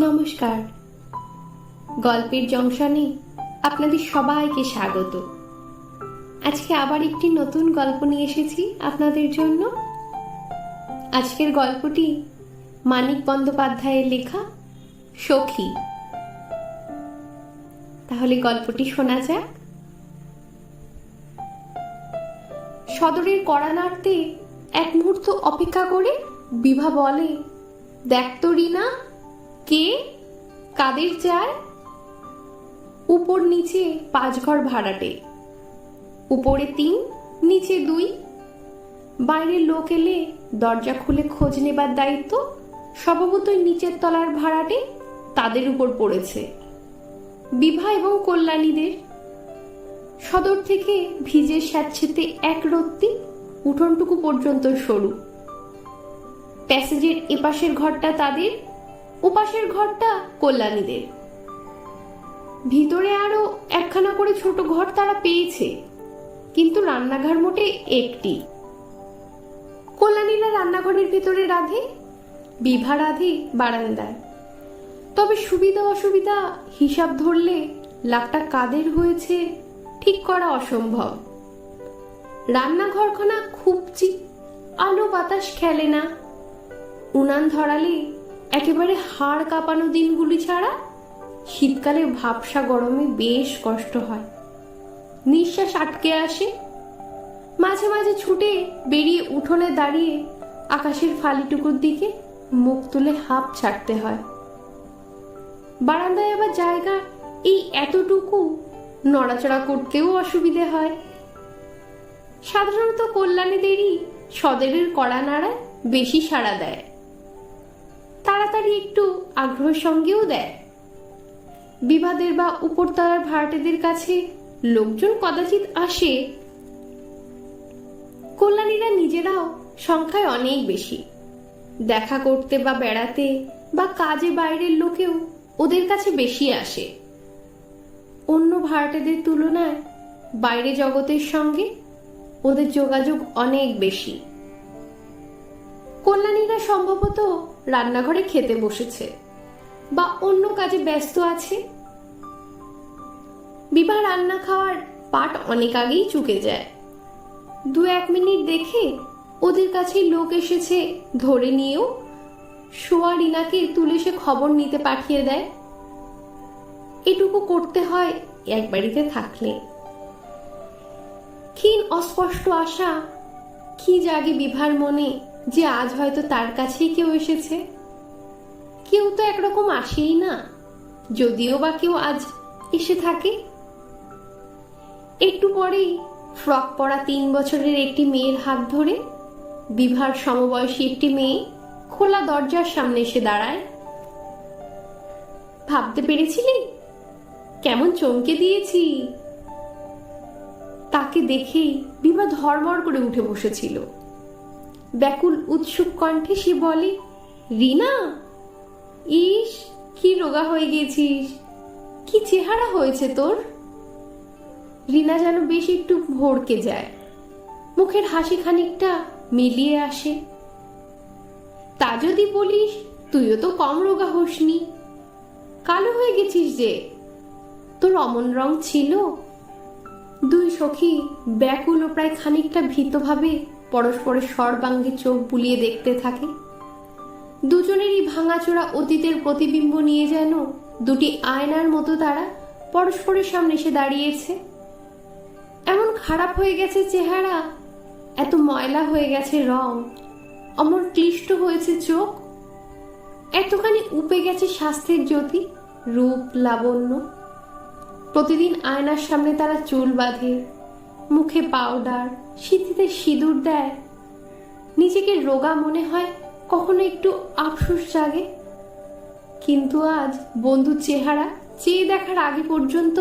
নমস্কার। গল্পের জংশনে আপনাদের সবাইকে স্বাগত। আজকে আবার একটি নতুন গল্প নিয়ে এসেছি আপনাদের জন্য। আজকের গল্পটি মানিক বন্দ্যোপাধ্যায়ের লেখা সখী। তাহলে গল্পটি শোনা যাক। সদরের কড়া নাড়তে এক মুহূর্ত অপেক্ষা করে বিভা বলে, দেখ রিনা কে? কাদের চায়? উপর নিচে পাঁচ ঘর ভাড়াটে। উপরে তিন, নিচে দুই। বাইরের লোক এলে দরজা খুলে খোঁজ নেবার দায়িত্ব। স্বভাবতই নিচের তলার ভাড়াটে, তাদের উপর পড়েছে। বিভা এবং কল্যাণীদের। সদর থেকে ভিজে স্যাঁতছেতে এক রত্তি উঠোনটুকু পর্যন্ত সরু। প্যাসেজের এপাশের ঘরটা তাদের ওপাশের ঘরটা কল্যাণীদের। ভিতরে আরও একখানা করে ছোট ঘর তারা পেয়েছে, কিন্তু রান্নাঘর মোটে একটি। কল্যাণীরা রান্নাঘরের ভিতরে রাধে, বিভা রাধে বারান্দায়। তবে সুবিধা অসুবিধা হিসাব ধরলে লাভটা কাদের হয়েছে ঠিক করা অসম্ভব। রান্নাঘরখানা খুবচি আলো বাতাস খেলে না। উনান ধরালে একেবারে হাড় কাঁপানো দিনগুলি ছাড়া শীতকালে ভাবসা গরমে বেশ কষ্ট হয়। নিঃশ্বাস আটকে আসে। মাঝে মাঝে ছুটে বেরিয়ে উঠোনে দাঁড়িয়ে আকাশের ফালিটুকুর দিকে মুখ তুলে হাঁপ ছাড়তে হয়। বারান্দায় আবার জায়গা এই এতটুকু নড়াচড়া করতেও অসুবিধে হয়। সাধারণত কল্যাণীদেরই সদরের কড়া নাড়ায় বেশি সাড়া দেয়। তাড়াতাড়ি একটু আগ্রহের সঙ্গেও দেয়। বিবাদের বা উপরতলার ভাড়াটেদের কাছে লোকজন কদাচিৎ আসে। কল্যাণীরা নিজেরাও সংখ্যায় অনেক বেশি। দেখা করতে বা বেড়াতে বা কাজে বাইরের লোকেও ওদের কাছে বেশি আসে। অন্য ভাড়াটেদের তুলনায় বাইরে জগতের সঙ্গে ওদের যোগাযোগ অনেক বেশি। কল্যাণীরা সম্ভবত রান্নাঘরে খেতে বসেছে। বা অন্য কাজে ব্যস্ত আছে? বিভা রান্না খাওয়ার পাট অনেক আগেই চুকে যায়। দু এক মিনিট দেখে ওদের কাছে লোক এসেছে, ধরে নিয়েও সোয়া রিনাকে তুলে সে খবর নিতে পাঠিয়ে দেয়। এটুকু করতে হয় এক বাড়িতে থাকলে। ক্ষীণ অস্পষ্ট আশা, কি জাগে বিভার মনে যে আজ হয়তো তার কাছেই কেউ এসেছে। কেউ তো একরকম আসেই না। যদিও বা কেউ আজ এসে থাকে। একটু পরেই ফ্রক পরা তিন বছরের একটি মেয়ের হাত ধরে বিভার সমবয়সী একটি মেয়ে খোলা দরজার সামনে এসে দাঁড়ায়। ভাবতে পেরেছিলি? কেমন চমকে দিয়েছি। তাকে দেখেই বিভা ধর্মড় করে উঠে বসেছিল। ব্যাকুল উৎসুক কণ্ঠে সে বলে, রিনা, ইস, কি রোগা হয়ে গেছিস? কি চেহারা হয়েছে তোর? রিনা যেন বেশ একটু ভড়কে যায়। মুখের হাসি খানিকটা মিলিয়ে আসে। তা যদি বলিস, তুইও তো কম রোগা হোসনি। কালো হয়ে গেছিস যে। তোর অমন রং ছিল? দুই সখী ব্যাকুল ও প্রায় খানিকটা ভীতভাবে পরস্পরের সর্বাঙ্গে চোখ বুলিয়ে দেখতে থাকে। দুজনেরই ভাঙাচোরা অতীতের প্রতিবিম্ব নিয়ে যেন দুটি আয়নার মতো তারা পরস্পরের সামনে এসে দাঁড়িয়েছে। এমন খারাপ হয়ে গেছে চেহারা, এত ময়লা হয়ে গেছে রং, অমর ক্লিষ্ট হয়েছে চোখ, এতখানি উপে গেছে স্বাস্থ্যের জ্যোতি, রূপ, লাবণ্য। প্রতিদিন আয়নার সামনে তারা চুল বাঁধে, মুখে পাউডার শীতিতে সিঁদুর দেয়। নিজেকে রোগা মনে হয়, কখনো একটু আফসোস জাগে। কিন্তু আজ বন্ধুর চেহারা চেয়ে দেখার আগে পর্যন্ত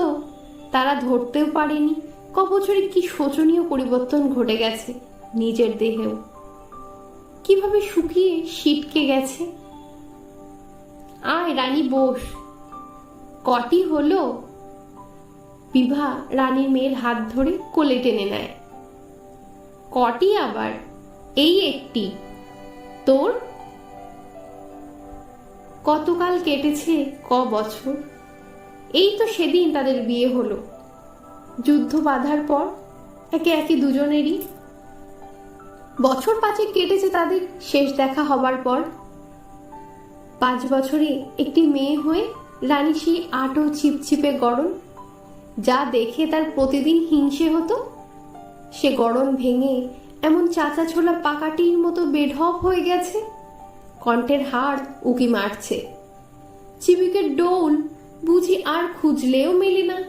তারা ধরতেও পারেনি ক বছরে কি শোচনীয় পরিবর্তন ঘটে গেছে নিজের দেহেও। কীভাবে শুকিয়ে শীতকে গেছে? আয় রানী বোস, কটি হলো? বিভা রানীর মেয়ের হাত ধরে কোলে টেনে নেয়। কটি আবার? এই একটি। তোর? কতকাল কেটেছে ক বছর? এই তো সেদিন তাদের বিয়ে হলো। যুদ্ধ বাঁধার পর একে একে দুজনেরই। বছর পাঁচেক কেটেছে তাদের, শেষ দেখা হবার পর। পাঁচ বছরে একটি মেয়ে হয়ে রানী সেই আটো ছিপছিপে গরম যা দেখে তার প্রতিদিন হিংসে হতো। সে গরম ভেঙে এমন চাচা ছোলা পাকাটির মতো বেঢপ হয়ে গেছে। কণ্ঠের হাড় উকি মারছে। চিবিকের ডোল বুঝি আর খুঁজলেও মেলে না।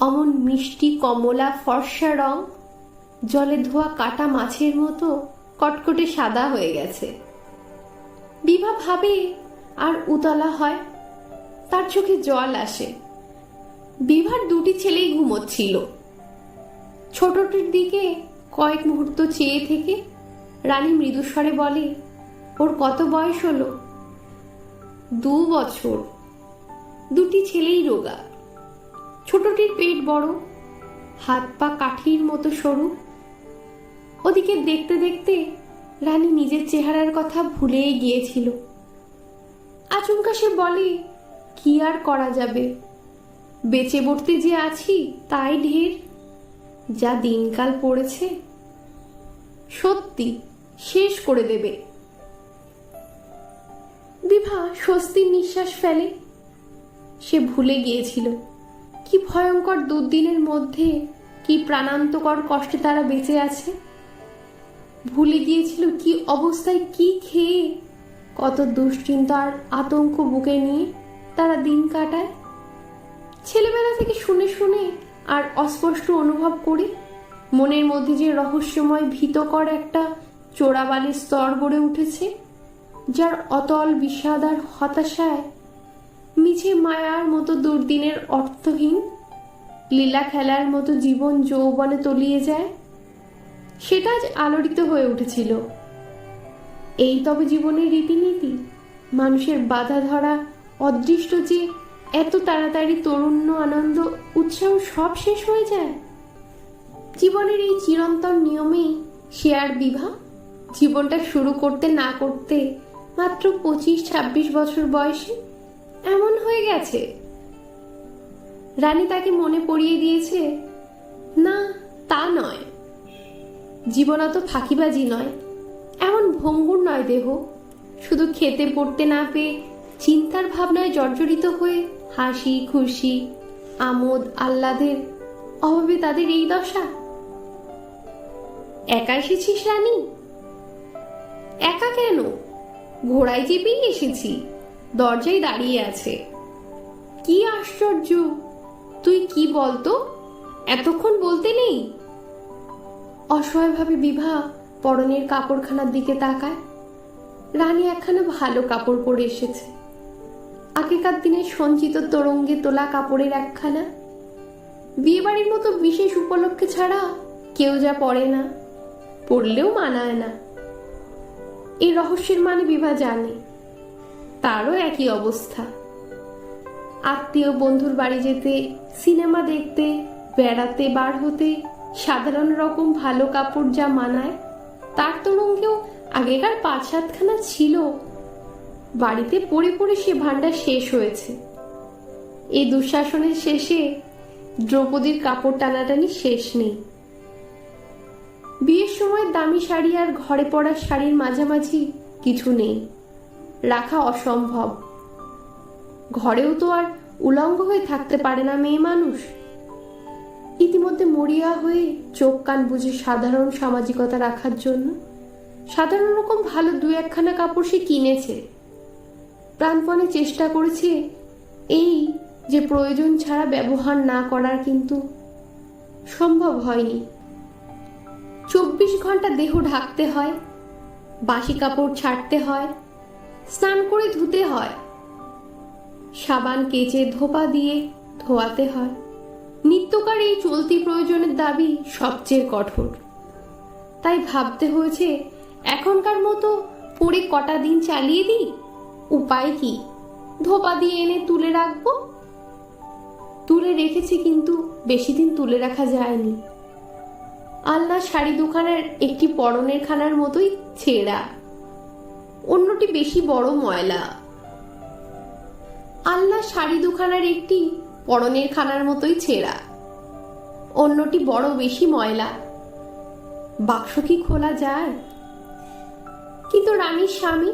অমন মিষ্টি কমলা ফর্সা রং, জলে ধোয়া কাটা মাছের মতো কটকটে সাদা হয়ে গেছে। বিভা ভাবে আর উতলা হয়, তার চোখে জল আসে। বিভার দুটি ছেলেই ঘুমোচ্ছিল। ছোটটির দিকে কয়েক মুহূর্ত চেয়ে থেকে রানী মৃদুস্বরে বলে, ওর কত বয়স হলো? দু বছর। দুটি ছেলেই রোগা। ছোটটির পেট বড়, হাত পা কাঠির মতো সরু। ওদিকে দেখতে দেখতে রানী নিজের চেহারার কথা ভুলেই গিয়েছিল। আচমকা সে বলে, কি আর করা যাবে? বেঁচে বসতে যে আছি, তাই ঢের। যা দিনকাল পড়েছে, সত্যি শেষ করে দেবে। বিভা স্বস্তির নিঃশ্বাস ফেলে। সে ভুলে গিয়েছিল, কি ভয়ঙ্কর দুর্দিনের মধ্যে কি প্রাণান্তকর কষ্টে তারা বেঁচে আছে। ভুলে গিয়েছিল কি অবস্থায় কি খেয়ে, কত দুশ্চিন্তা আর আতঙ্ক বুকে নিয়ে তারা দিন কাটায়। ছেলেবেলা থেকে শুনে শুনে আর অস্পষ্ট অনুভব করি। মনের মধ্যে যে রহস্যময় ভীতকর একটা চোরাবালির স্তর গড়ে উঠেছে, যার অতল বিষাদ আর হতাশায় মিছে মায়ার মতো দুর্দিনের অর্থহীন, লীলা খেলার মতো জীবন যৌবনে তলিয়ে যায়, সেটা আজ আলোড়িত হয়ে উঠেছিল। এই তবে জীবনের রীতিনীতি, মানুষের বাধা ধরা অদৃষ্ট যে এত তাড়াতাড়ি তরুণ্য, আনন্দ, উৎসাহ সব শেষ হয়ে যায়? জীবনের এই চিরন্তন নিয়মেই সে আর বিভা? জীবনটা শুরু করতে না করতে মাত্র পঁচিশ, ছাব্বিশ বছর বয়সে এমন হয়ে গেছে। রানী তাকে মনে পড়িয়ে দিয়েছে, না, তা নয়। জীবন অত ফাঁকিবাজি নয়। এমন ভঙ্গুর নয় দেহ। শুধু খেতে, পড়তে না পেয়ে চিন্তার ভাবনায় জর্জরিত হয়ে হাসি, খুশি, আমোদ, আহ্লাদের অভাবে তাদের এই দশা। একা এসেছিস রানী? একা কেন? ঘোড়ায় চেপেই এসেছি, দরজায় দাঁড়িয়ে আছে। কি আশ্চর্য! তুই কি বলতো? এতক্ষণ বলতে নেই। অসহায়ভাবে বিভা পরনের কাপড়খানার দিকে তাকায়। রানী একখানা ভালো কাপড় পরে এসেছে। আগেকার দিনে সঞ্চিত তরঙ্গে তোলা কাপড়ের একখানা। বিয়েবাড়ির মতো বিশেষ উপলক্ষে ছাড়া কেউ যা পরে না পড়লেও মানায় না। এই রহস্যের মানে বিভা জানে, তারও একই অবস্থা। আত্মীয় বন্ধুর বাড়ি যেতে, সিনেমা দেখতে, বেড়াতে বার হতে, সাধারণ রকম ভালো কাপড় যা মানায়, তার তরঙ্গেও আগেকার পাঁচ সাতখানা ছিল বাড়িতে পড়ে পড়ে সে ভাণ্ডার শেষ হয়েছে। এই দুঃশাসনের শেষে দ্রৌপদীর কাপড় টানাটানি শেষ নেই। বিয়ের সময় দামি শাড়ি আর ঘরে পড়া শাড়ির মাঝামাঝি কিছু নেই। রাখা অসম্ভব। ঘরেও তো আর উলঙ্গ হয়ে থাকতে পারে না মেয়ে মানুষ। ইতিমধ্যে মরিয়া হয়ে চোখ কান বুঝে সাধারণ সামাজিকতা রাখার জন্য সাধারণ রকম ভালো দু একখানা কাপড় সে কিনেছে। প্রাণপণে চেষ্টা করেছে এই যে প্রয়োজন ছাড়া ব্যবহার না করার কিন্তু সম্ভব হয়নি। চব্বিশ ঘণ্টা দেহ ঢাকতে হয়, বাসি কাপড় ছাড়তে হয়, স্নান করে ধুতে হয়, সাবান কেচে ধোপা দিয়ে ধোয়াতে হয়। নিত্যকার এই চলতি প্রয়োজনের দাবি সবচেয়ে কঠোর। তাই ভাবতে হয়েছে, এখনকার মতো পরে কটা দিন চালিয়ে দিই? উপায় কি? ধোপা দিয়ে এনে তুলে রাখব? তুলে রেখেছি কিন্তু বেশি দিন তুলে রাখা যায়নি। আলনা শাড়ি দোকানের একটি পরনের খানার মতোই ছেঁড়া। অন্যটি বেশি বড় ময়লা। আল্লাহ শাড়ি দুখানার একটি পরনের খানার মতোই ছেঁড়া। অন্যটি বড় বেশি ময়লা। বাক্স কি খোলা যায়? কিন্তু রানীর স্বামী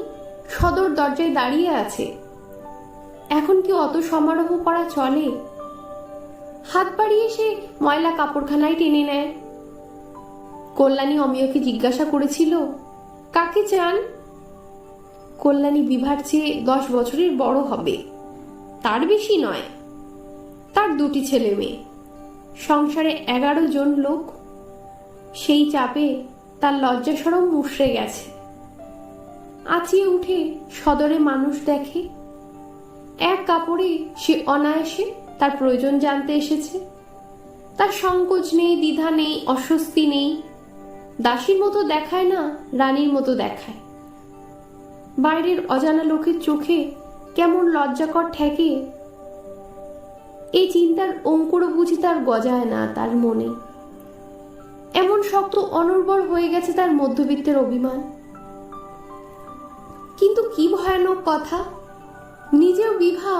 সদর দরজায় দাঁড়িয়ে আছে। এখন কি অত সমারোহ করা চলে? হাত বাড়িয়ে সে ময়লা কাপড়খানায় টেনে নেয়। কল্যাণী অমিয়কে জিজ্ঞাসা করেছিল, কাকে চান? কল্যাণী বিভার চেয়ে দশ বছরের বড় হবে। তার বেশি নয়, তার দুটি ছেলে মেয়ে। সংসারে এগারো জন লোক। সেই চাপে তার লজ্জা সরম মুশড়ে গেছে। আঁচিয়ে উঠে সদরে মানুষ দেখে। এক কাপড়ে সে অনায়াসে তার প্রয়োজন জানতে এসেছে। তার সংকোচ নেই, দ্বিধা নেই, অস্বস্তি নেই। দাসীর মতো দেখায় না, রানীর মতো দেখায়। বাইরের অজানা লোকের চোখে কেমন লজ্জাকর ঠেকে। এই চিন্তার অঙ্কুর বুঝি তার গজায় না তার মনে। এমন শক্ত অনর্বর হয়ে গেছে তার মধ্যবিত্তের অভিমান। কিন্তু কি ভয়ানক কথা? নিজেও বিভা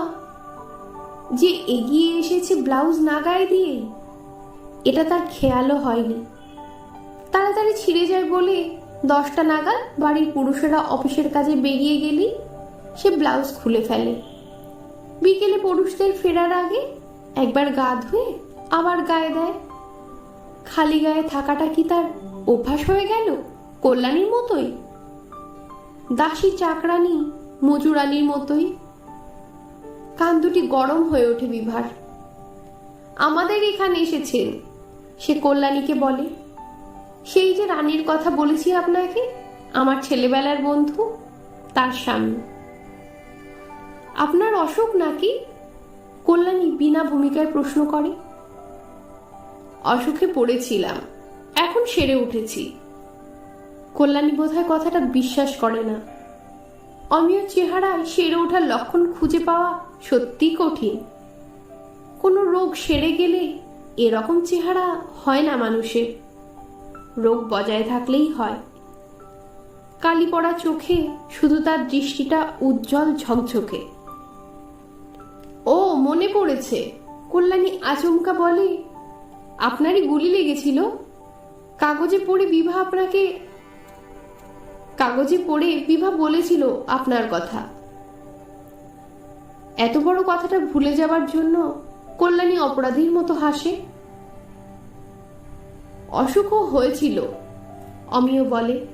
যে এগিয়ে এসেছে ব্লাউজ না গায়ে দিয়ে, এটা তার খেয়ালও হয়নি। তাড়াতাড়ি ছিঁড়ে যায় বলে দশটা নাগাদ বাড়ির পুরুষেরা অফিসের কাজে বেরিয়ে গেলেই সে ব্লাউজ খুলে ফেলে। বিকেলে পুরুষদের ফেরার আগে একবার গা ধুয়ে আবার গায়ে দেয়। খালি গায়ে থাকাটা কি তার অভ্যাস হয়ে গেল? কল্যাণীর মতোই। দাসী চাকরানি মজুরানির মতোই। কান দুটি গরম হয়ে ওঠে বিভার। আমাদের এখানে এসেছেন, সে কল্যাণীকে বলে। সেই যে রানীর কথা বলেছি আপনাকে, আমার ছেলেবেলার বন্ধু, তার স্বামী। আপনার অসুখ নাকি? কল্যাণী বিনা ভূমিকায় প্রশ্ন করে। অসুখে পড়েছিলাম, এখন সেরে উঠেছি। কল্যাণী বোধহয় কথাটা বিশ্বাস করে না। অমিয় চেহারায় সেরে ওঠার লক্ষণ খুঁজে পাওয়া সত্যি কঠিন। কোনো রোগ সেরে গেলে এরকম চেহারা হয় না মানুষের। রোগ বজায় থাকলেই হয়। কালি পড়া চোখে শুধু তার দৃষ্টিটা উজ্জ্বল ঝকঝকে। ও, মনে পড়েছে, কল্যাণী আচমকা বলে, আপনারই গুলি লেগেছিল? কাগজে পড়ে বিভা আপনাকে কাগজে পড়ে বিভা বলেছিল আপনার কথা। এত বড় কথাটা ভুলে যাবার জন্য কল্যাণী অপরাধীর মতো হাসে। অসুখও হয়েছিল, অমিয় বলে।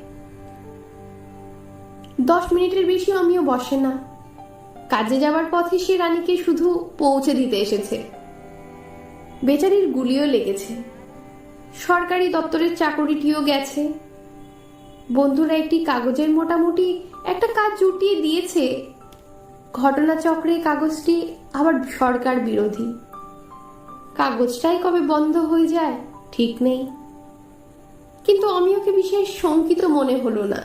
দশ মিনিটের বেশি অমিয় বসে না। কাজে যাওয়ার পথে সে রানীকে শুধু পৌঁছে দিতে এসেছে। বেচারির গুলিও লেগেছে। সরকারি দপ্তরের চাকরিটিও গেছে। বন্ধুরা, একটি কাগজের মোটামুটি একটা কাজ জুটিয়ে দিয়েছে। ঘটনাচক্রে কাগজটি আবার সরকার বিরোধী। কাগজটাই কবে বন্ধ হয়ে যায়, ঠিক নেই। কিন্তু আমি ওকে বিশেষ শঙ্কিত মনে হলো না।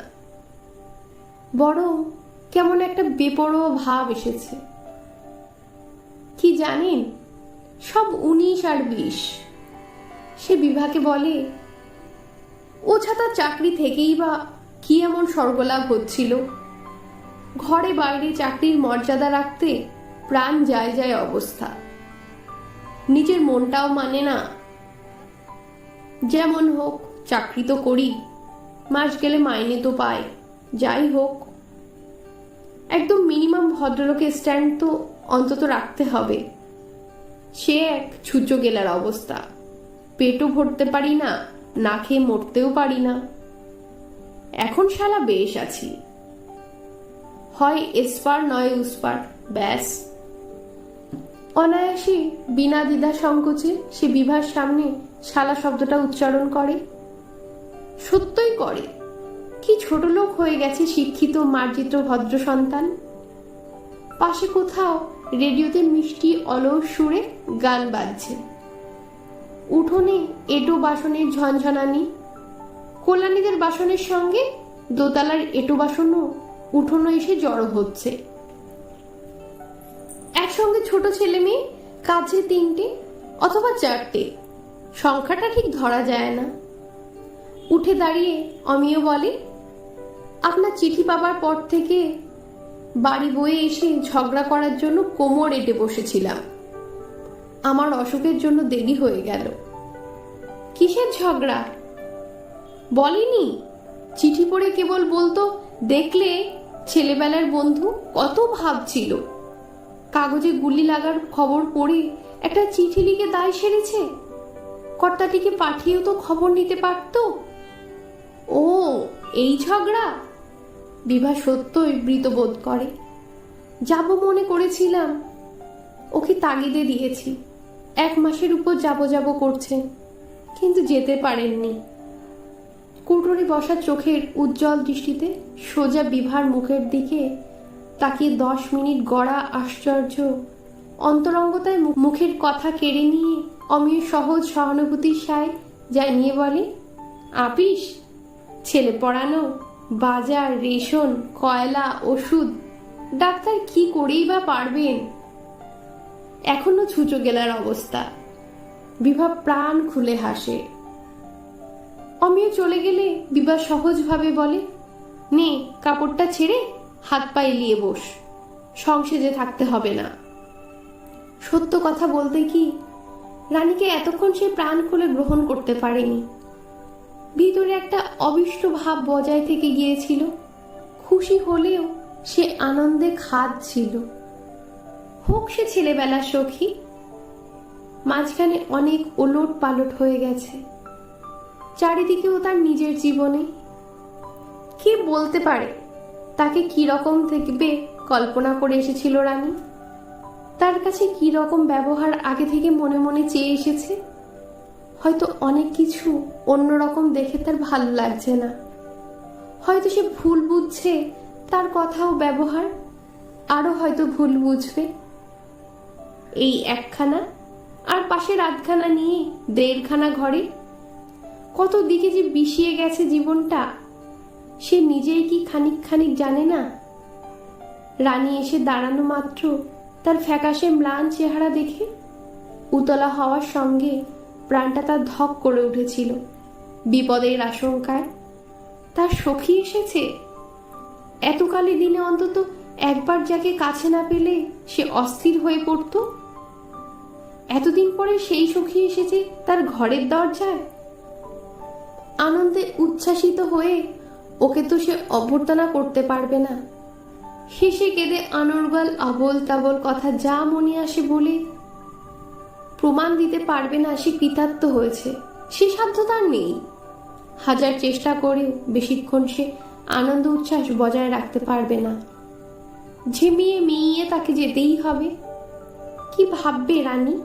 বরং কেমন একটা বেপরোয়া ভাব এসেছে। কি জানেন, সব উনিশ আর বিশ। সে বিভাকে বলে ও ছাতা চাকরি থেকেই বা কি এমন স্বর্গলাভ হচ্ছিল? ঘরে বাইরে চাকরির মর্যাদা রাখতে প্রাণ যায় যায় অবস্থা। নিজের মনটাও মানে না। যেমন হোক, চাকরি তো করি, মাস গেলে মাইনে তো পায় যাই হোক। একদম মিনিমাম ভদ্রলোকের স্ট্যান্ড তো অন্তত রাখতে হবে। সে এক ছুচো গেলার অবস্থা। পেটও ভরতে পারি না। না খেয়ে মরতেও পারি না। এখন শালা বেশ আছি। হয় এসপার নয় উসপার, ব্যাস। অনায়াসে বিনা দ্বিধা সংকোচে সে বিভার সামনে শালা শব্দটা উচ্চারণ করে। সত্যই করে। কি ছোট লোক হয়ে গেছে শিক্ষিত, মার্জিত, ভদ্র সন্তান। পাশে কোথাও রেডিওতে মিষ্টি, অলস সুরে গান বাজছে। উঠোনে এটো বাসনের ঝনঝনানি, কল্যাণীদের বাসনের সঙ্গে দোতলার এটো বাসনও উঠোনো এসে জড়ো হচ্ছে। একসঙ্গে ছোট ছেলে মেয়ে কাছে তিনটে অথবা চারটে, সংখ্যাটা ঠিক ধরা যায় না। উঠে দাঁড়িয়ে অমিয় বলে, আপনার চিঠি পাবার পর থেকে বাড়ি বয়ে এসে ঝগড়া করার জন্য কোমর এঁটে বসেছিলাম। আমার অসুখের জন্য দেরি হয়ে গেল। কিসের ঝগড়া? বলেনি। চিঠি পড়ে কেবল বলতো, দেখলে ছেলেবেলার বন্ধু কত ভাবছিল কাগজে গুলি লাগার খবর পড়ে একটা চিঠি লিখে দায় সেরেছে। কর্তাটিকে পাঠিয়েও তো খবর নিতে পারতো। ও, এই ঝগড়া? বিভা সত্যই মৃত বোধ করে। যাব মনে করেছিলাম। ওকে তাগিদে দিয়েছি। এক মাসের উপর যাব যাব করছেন কিন্তু যেতে পারেননি। কুটুরি বসা চোখের উজ্জ্বল দৃষ্টিতে সোজা বিভার মুখের দিকে তাকে দশ মিনিট গড়া আশ্চর্য অন্তরঙ্গতায় মুখের কথা কেড়ে নিয়ে অমীয় সহজ সহানুভূতির সায় যায় নিয়ে বলে, আপিস, ছেলে পড়ানো, বাজার, রেশন, কয়লা, ওষুধ, ডাক্তার কি করেই বা পারবেন? এখনও ছুচো গেলার অবস্থা। বিভা প্রাণ খুলে হাসে। অমিয় চলে গেলে বিভা সহজভাবে বলে, নে, কাপড়টা ছেড়ে হাত পা এলিয়ে বস। সংসেজে থাকতে হবে না। সত্য কথা বলতে কি, রানীকে এতক্ষণ সে প্রাণ খুলে গ্রহণ করতে পারেনি। ভিতরে একটা অবিষ্ট ভাব বজায় থেকে গিয়েছিল। খুশি হলেও সে আনন্দে খাদ ছিল। হোক সে ছেলেবেলার সখী। মাঝখানে অনেক ওলট পালট হয়ে গেছে। চারিদিকেও তার নিজের জীবনে। কে বলতে পারে তাকে কি রকম দেখবে কল্পনা করে এসেছিল রানী? তার কাছে কি রকম ব্যবহার আগে থেকে মনে মনে চেয়ে এসেছে? হয়তো অনেক কিছু অন্যরকম দেখে তার ভালো লাগছে না। হয়তো সে ভুল বুঝছে তার কথা ও ব্যবহার আরও হয়তো ভুল বুঝবে। এই একখানা আর পাশের আধখানা নিয়ে দেড়খানা ঘরে? কত দিকে যে বিষিয়ে গেছে জীবনটা, সে নিজেই কি খানিক খানিক জানে না? রানী এসে দাঁড়ানো মাত্র তার ফ্যাকাশে ম্লান চেহারা দেখে উতলা হওয়ার সঙ্গে প্রাণটা তার ধক করে উঠেছিল। বিপদের আশঙ্কায় তার সখী এসেছে? এতকালে দিনে অন্তত একবার যাকে কাছে না পেলে সে অস্থির হয়ে পড়তো? এতদিন পরে সেই সখী এসেছে তার ঘরের দরজায়? আনন্দে উচ্ছ্বাসিত হয়ে ওকে তো সে অভ্যর্থনা করতে পারবে না। হেসে কেঁদে আনর্গল আবল তাবল কথা যা মনে আসে বলে প্রমাণ দিতে পারবে না সে কৃতার্থ হয়েছে। সে সাধ্য তার নেই। হাজার চেষ্টা করেও বেশিক্ষণ সে আনন্দ উচ্ছ্বাস বজায় রাখতে পারবে না। ঝিমিয়ে মিইয়ে তাকে যেতেই হবে। কি ভাববে রানী?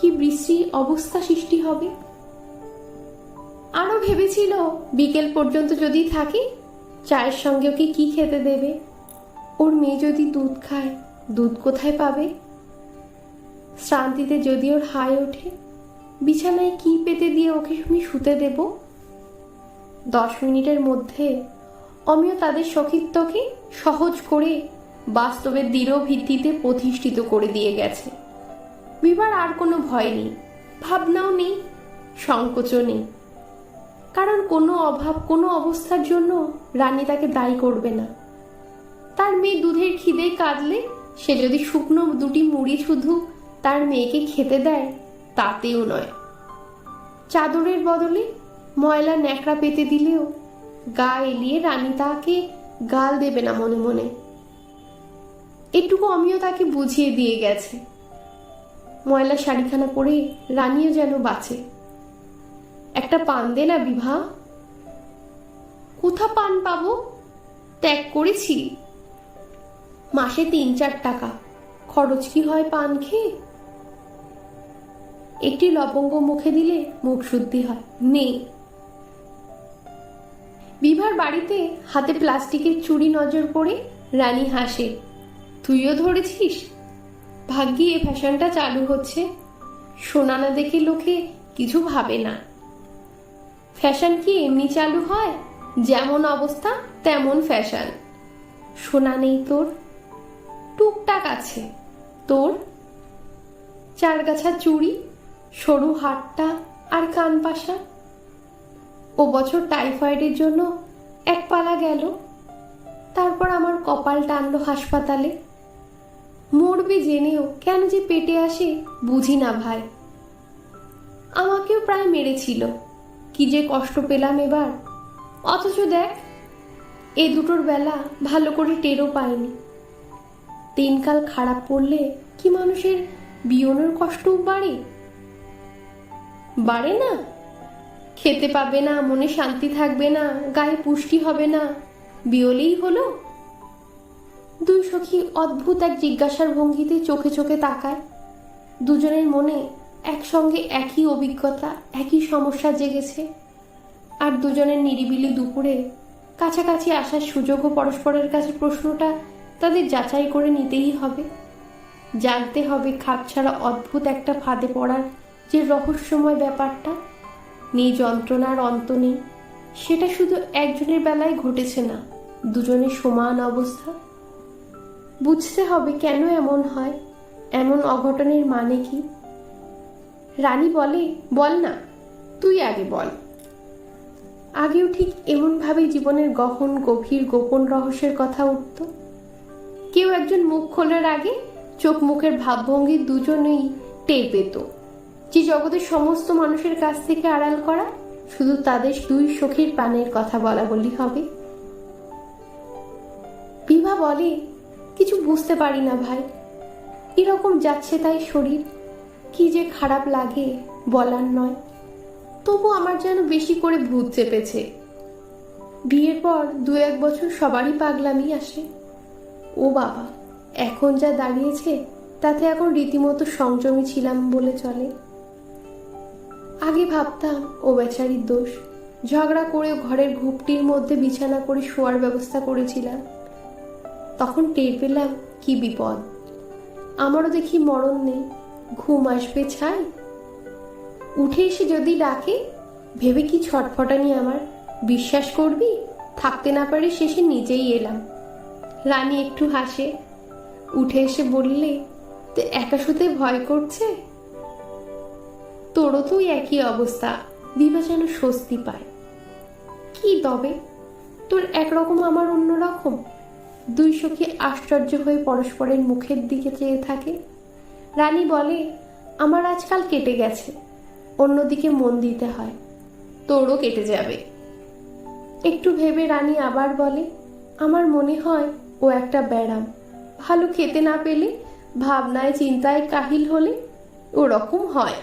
কি বৃষ্টির অবস্থা সৃষ্টি হবে? আরও ভেবেছিল, বিকেল পর্যন্ত যদি থাকি, চায়ের সঙ্গে ওকে কি খেতে দেবে? ওর মেয়ে যদি দুধ খায়, দুধ কোথায় পাবে? শ্রান্তিতে যদি ওর হাই ওঠে, বিছানায় কি পেতে দিয়ে ওকে আমি শুতে দেব? দশ মিনিটের মধ্যে অমিয় তাদের সখিত্বকে সহজ করে বাস্তবের দৃঢ় ভিত্তিতে প্রতিষ্ঠিত করে দিয়ে গেছে। বিবার আর কোনো ভয় নেই, ভাবনাও নেই, সংকোচও নেই। কারণ কোনো অভাব, কোনো অবস্থার জন্য রানী তাকে দায়ী করবে না। তার মেয়ে দুধের খিদে কাঁদলে, সে যদি শুকনো দুটি মুড়ি শুধু তার মেয়েকে খেতে দেয়, তাতেও নয়। চাদরের বদলে ময়লা ন্যাকড়া পেতে দিলেও গা এলিয়ে রানী তাকে গাল দেবে না মনে মনে। এটুকু আমিও তাকে বুঝিয়ে দিয়ে গেছে। ময়লা শাড়িখানা পরে রানীও যেন বাঁচে। একটা পান দে না বিভা। কোথা পান পাবো? ত্যাগ করেছি। মাসে তিন চার টাকা। খরচ কি হয় পান খেয়ে? একটি লবঙ্গ মুখে দিলে মুখ শুদ্ধি হয়। নেই বিভার বাড়িতে হাতে প্লাস্টিকের চুড়ি নজর পড়ে রানী হাসে। তুইও ধরেছিস? ভাগ্যি এ ফ্যাশনটা চালু হচ্ছে। সোনা না দেখে লোকে কিছু ভাবে না। ফ্যাশন কি এমনি চালু হয়? যেমন অবস্থা, তেমন ফ্যাশন। সোনা নেই তোর। টুকটাক আছে। তোর? চারগাছা চুড়ি, সরু হাটটা আর কান পাশা। ও বছর টাইফয়েডের জন্য এক পালা গেল। তারপর আমার কপাল টানলো হাসপাতালে। মরবে জেনেও কেন যে পেটে আসে বুঝি না ভাই। আমাকেও প্রায় মেরেছিল। কি যে কষ্ট পেলাম এবার। অথচ দেখ, এ দুটোর বেলা ভালো করে টেরও পাইনি। দিনকাল খারাপ পড়লে কি মানুষের বিয়নের কষ্টও বাড়ে? বাড়ে না। খেতে পাবে না, মনে শান্তি থাকবে না, গায়ে পুষ্টি হবে না। বিয়লেই হলো। দুই সখী অদ্ভুত এক জিজ্ঞাসার ভঙ্গিতে চোখে চোখে তাকায়। দুজনের মনে একসঙ্গে একই অভিজ্ঞতা, একই সমস্যা জেগেছে। আর দুজনের নিরিবিলি দুপুরে কাছাকাছি আসার সুযোগও পরস্পরের কাছে প্রশ্নটা তাদের যাচাই করে নিতেই হবে। জানতে হবে খাপ ছাড়া অদ্ভুত একটা ফাঁদে পড়ার যে রহস্যময় ব্যাপারটা। নেই যন্ত্রণার অন্ত নেই। সেটা শুধু একজনের বেলায় ঘটেছে না, দুজনের সমান অবস্থা। বুঝতে হবে কেন এমন হয়? এমন অঘটনের মানে কি? রানী বলে, বল না, তুই আগে বল। আগেও ঠিক এমনভাবে জীবনের গহন, গভীর, গোপন রহস্যের কথা উঠত। কেউ একজন মুখ খোলার আগে চোখ মুখের ভাবভঙ্গি দুজনেই টের পেত। যে জগতের সমস্ত মানুষের কাছ থেকে আড়াল করা, শুধু তাদের দুই সখীর প্রাণের কথা বলা বলি হবে। বিভা বলে কিছু বুঝতে পারি না ভাই। এরকম যাচ্ছে তাই শরীর? কি যে খারাপ লাগে বলার নয়। তবু আমার যেন বেশি করে ভূত চেপেছে। বিয়ের পর দু এক বছর সবারই পাগলামি আসে। ও বাবা, এখন যা দাঁড়িয়েছে, তাতে এখন রীতিমতো সংযমী ছিলাম বলে চলে। আগে ভাবতাম ও বেচারির দোষ। ঝগড়া করে ঘরের ঘুপটির মধ্যে বিছানা করে শোয়ার ব্যবস্থা করেছিলাম। তখন টের পেলাম কি বিপদ। আমারও দেখি মরণ নেই। ঘুম আসবে ছাই। উঠে এসে যদি ডাকে, ভেবে কি ছটফটানি আমার? বিশ্বাস করবি? থাকতে না পারে শেষে নিজেই এলাম। রানী একটু হাসে। উঠে এসে বললে, তো একা শুতে ভয় করছে? তোরও তো একই অবস্থা। দিবা যেন স্বস্তি পায়। কি তবে? তোর একরকম, আমার অন্যরকম? দুই সখী আশ্চর্য হয়ে পরস্পরের মুখের দিকে চেয়ে থাকে। রানী বলে, আমার আজকাল কেটে গেছে। অন্যদিকে মন দিতে হয়। তোরও কেটে যাবে। একটু ভেবে রানী আবার বলে, আমার মনে হয় ও একটা ব্যারাম। ভালো খেতে না পেলে, ভাবনায় চিন্তায় কাহিল হলে ওরকম হয়।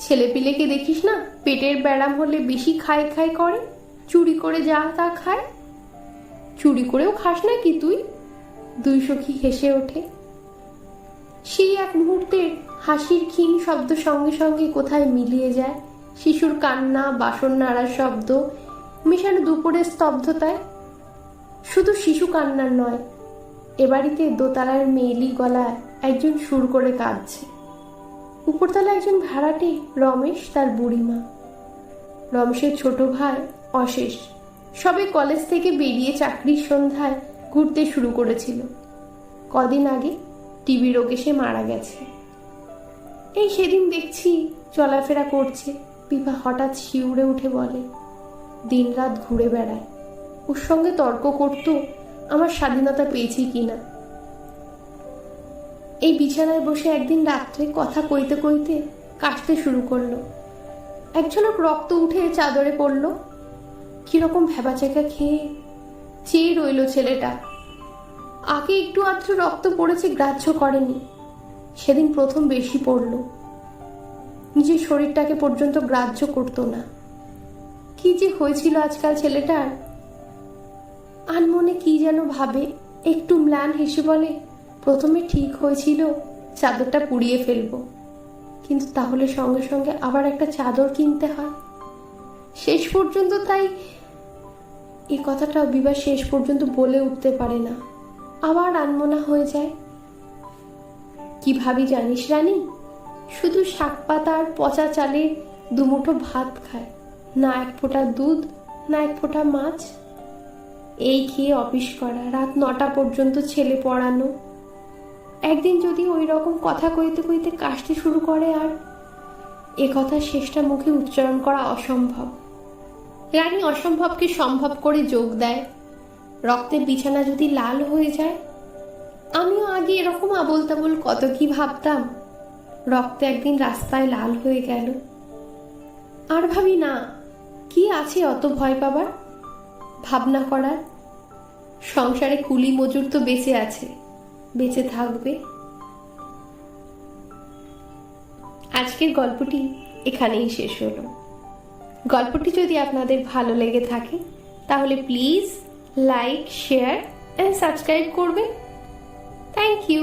ছেলেপিলেকে দেখিস না, পেটের ব্যারাম হলে বেশি খাই খাই করে, চুরি করে যা তা খায়। চুরি করেও খাস না কি তুই? দুই সখী হেসে ওঠে। সেই এক মুহূর্তের হাসির ক্ষীণ শব্দ সঙ্গে সঙ্গে কোথায় মিলিয়ে যায়? শিশুর কান্না বাসন নাড়ার শব্দ, মেশানো দুপুরের স্তব্ধতায়। শুধু শিশু কান্নার নয়, এ বাড়িতে দোতলার মেয়েলি গলায় একজন সুর করে কাঁদছে। উপরতলা একজন ভাড়াটে রমেশ তার বুড়িমা। রমেশের ছোট ভাই অশেষ। সবে কলেজ থেকে বেরিয়ে চাকরির সন্ধ্যায় ঘুরতে শুরু করেছিল। কদিন আগে টিবি রোগে সে মারা গেছে। এই সেদিন দেখছি চলাফেরা করছে পিপা হঠাৎ শিউরে উঠে বলে, দিনরাত ঘুরে বেড়ায়। ওর সঙ্গে তর্ক করতো আমার স্বাধীনতা পেয়েছি কিনা। এই বিছানায় বসে একদিন রাত্রে কথা কইতে কইতে কাশতে শুরু করল। এক ঝলক রক্ত উঠে চাদরে পড়ল কীরকম ভেবাচেকা খেয়ে চেয়ে রইল ছেলেটা। আগে একটু আধটু রক্ত পড়েছে, গ্রাহ্য করেনি। সেদিন প্রথম বেশি পড়ল। নিজের শরীরটাকে পর্যন্ত গ্রাহ্য করতো না। কি যে হয়েছিল আজকাল ছেলেটার? আনমনে কি যেন ভাবে, একটু ম্লান হেসে বলে, প্রথমে ঠিক হয়েছিল, চাদরটা পুড়িয়ে ফেলব। কিন্তু তাহলে সঙ্গে সঙ্গে আবার একটা চাদর কিনতে হয়। শেষ পর্যন্ত তাই এই কথাটা বিবাহ শেষ পর্যন্ত বলে উঠতে পারে না। আবার আনমনা হয়ে যায়। কি ভাবি জানিস রানী? শুধু শাক পাতা আর পচা চালে দুমুঠো ভাত খায়। না এক ফোঁটা দুধ, না এক ফোঁটা মাছ। এই খেয়ে অফিস করা, রাত নটা পর্যন্ত ছেলে পড়ানো। একদিন যদি ওই রকম কথা কইতে কইতে কাশতে শুরু করে আর এ কথা শেষটা মুখে উচ্চারণ করা অসম্ভব। রানী অসম্ভবকে সম্ভব করে যোগ দেয়। রক্তের বিছানা যদি লাল হয়ে যায়, আমিও আগে এরকম আবল তাবল কত কি ভাবতাম, রক্ত একদিন রাস্তায় লাল হয়ে গেল। আর ভাবি না, কি আছে অত ভয় পাবার? ভাবনা করার। সংসারে কুলি মজুর তো বেঁচে আছে, বেঁচে থাকবে। আজকের গল্পটি এখানেই শেষ হলো। গল্পটি যদি আপনাদের ভালো লেগে থাকে, তাহলে please like, share and subscribe করবেন। Thank you